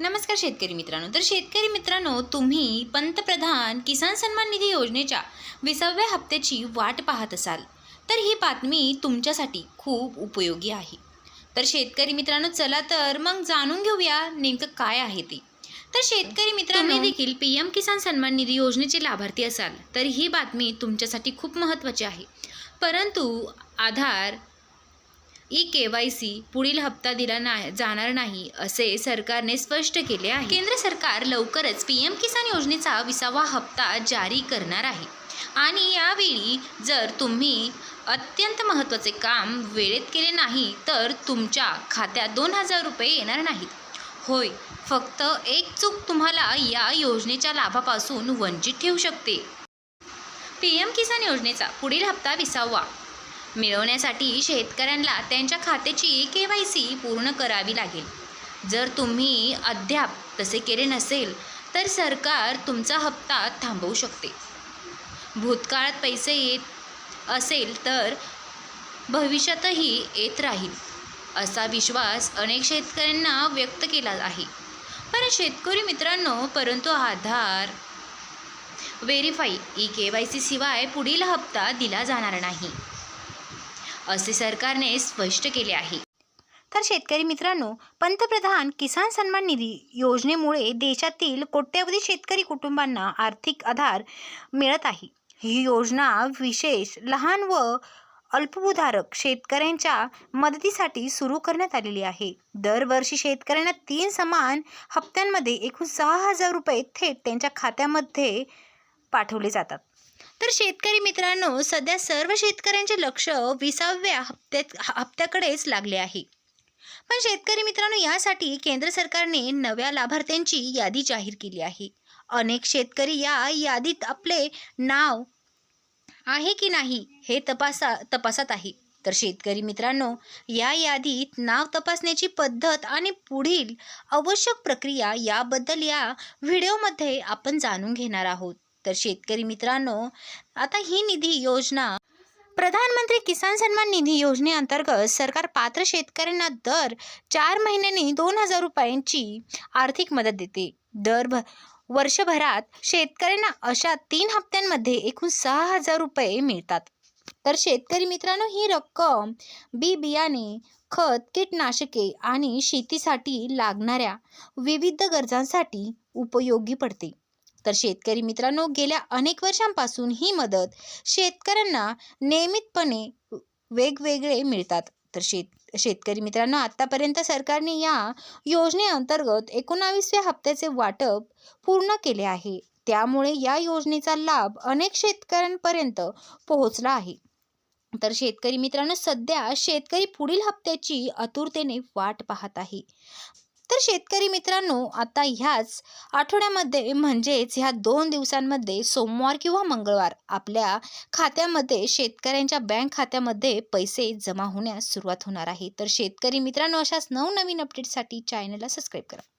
नमस्कार शेतकरी मित्रांनो. तर शेतकरी मित्रांनो तुम्ही पंतप्रधान किसान सन्मान निधी योजनेच्या विसाव्या हप्त्याची वाट पाहत असाल तर ही बातमी तुमच्यासाठी खूप उपयोगी आहे. तर शेतकरी मित्रांनो चला तर मग जाणून घेऊया नेमकं काय आहे ते. तर शेतकरी मित्रांनी देखील पी एम किसान सन्मान निधी योजनेचे लाभार्थी असाल तर ही बातमी तुमच्यासाठी खूप महत्त्वाची आहे. परंतु Aadhaar e K Y C पुढील हप्ता दिला नाही जाणार नाही असे सरकारने स्पष्ट केले आहे. केंद्र सरकार लवकरच पी एम किसान योजनेचा विसावा हप्ता जारी करणार आहे. आणि यावेळी जर तुम्ही अत्यंत महत्त्वाचे काम वेळेत केले नाही तर तुमच्या खात्यात दोन हजार रुपये येणार नाहीत. होय फक्त एक चूक तुम्हाला या योजनेच्या लाभापासून वंचित ठेवू शकते. पी एम किसान योजनेचा पुढील हप्ता विसावा. मिळवण्यासाठी शेतकऱ्यांना त्यांच्या खात्याची के वाय सी पूर्ण करावी लागेल. जर तुम्ही अद्याप तसे केले नसेल तर सरकार तुमचा हप्ता थांबवू शकते. भूतकाळात पैसे येत असेल तर भविष्यातही येत राहील असा विश्वास अनेक शेतकऱ्यांना व्यक्त केला आहे. पण शेतकरी मित्रांनो परंतु Aadhaar verify e K Y C शिवाय पुढील हप्ता दिला जाणार नाही. असे सरकारने स्पष्ट केले आहे. तर शेतकरी मित्रांनो पंतप्रधान किसान सन्मान निधी योजनेमुळे देशातील कोट्यवधी शेतकरी कुटुंबांना आर्थिक आधार मिळत आहे. ही योजना विशेष लहान व अल्पभूधारक शेतकऱ्यांच्या मदतीसाठी सुरू करण्यात आलेली आहे. दरवर्षी शेतकऱ्यांना तीन समान हप्त्यांमध्ये एकूण सहा हजार रुपये थेट त्यांच्या खात्यामध्ये पाठवले जातात. तर शेतकरी मित्रांनो सध्या सर्व शेतकऱ्यांचे लक्ष विसाव्या हप्त्यात हप्त्याकडेच लागले आहे. पण शेतकरी मित्रांनो यासाठी केंद्र सरकारने नव्या लाभार्थ्यांची यादी जाहीर केली आहे. अनेक शेतकरी या यादीत आपले नाव आहे की नाही हे तपासा तपासत आहे. तर शेतकरी मित्रांनो या यादीत नाव तपासण्याची पद्धत आणि पुढील आवश्यक प्रक्रिया याबद्दल या व्हिडिओमध्ये आपण जाणून घेणार आहोत. तर शेतकरी मित्रांनो आता ही निधी योजना प्रधानमंत्री किसान सन्मान निधी योजनेअंतर्गत सरकार पात्र शेतकऱ्यांना दर चार महिन्यांनी दोन हजार रुपयांची आर्थिक मदत देते. दर भ वर्षभरात शेतकऱ्यांना अशा तीन हप्त्यांमध्ये एकूण सहा हजार रुपये मिळतात. तर शेतकरी मित्रांनो ही रक्कम बी बियाणे खत कीटनाशके आणि शेतीसाठी लागणाऱ्या विविध गरजांसाठी उपयोगी पडते. तर शेतकरी मित्रांनो गेल्या अनेक वर्षांपासून ही मदत शेतकऱ्यांना नियमितपणे वेगवेगळे मिळतात. तर शेत शेतकरी मित्रांनो आत्तापर्यंत सरकारने या योजनेअंतर्गत एकोणावीसव्या हप्त्याचे वाटप पूर्ण केले आहे. त्यामुळे या योजनेचा लाभ अनेक शेतकऱ्यांपर्यंत पोहोचला आहे. तर शेतकरी मित्रांनो सध्या शेतकरी पुढील हप्त्याची आतुरतेने वाट पाहत आहे. तर शेतकरी मित्रांनो आता ह्याच आठवड्यामध्ये म्हणजेच ह्या दोन दिवसांमध्ये सोमवार किंवा मंगळवार आपल्या खात्यामध्ये शेतकऱ्यांच्या बँक खात्यामध्ये पैसे जमा होण्यास सुरुवात होणार आहे. तर शेतकरी मित्रांनो अशाच नवनवीन अपडेटसाठी चॅनलला सबस्क्राईब करा.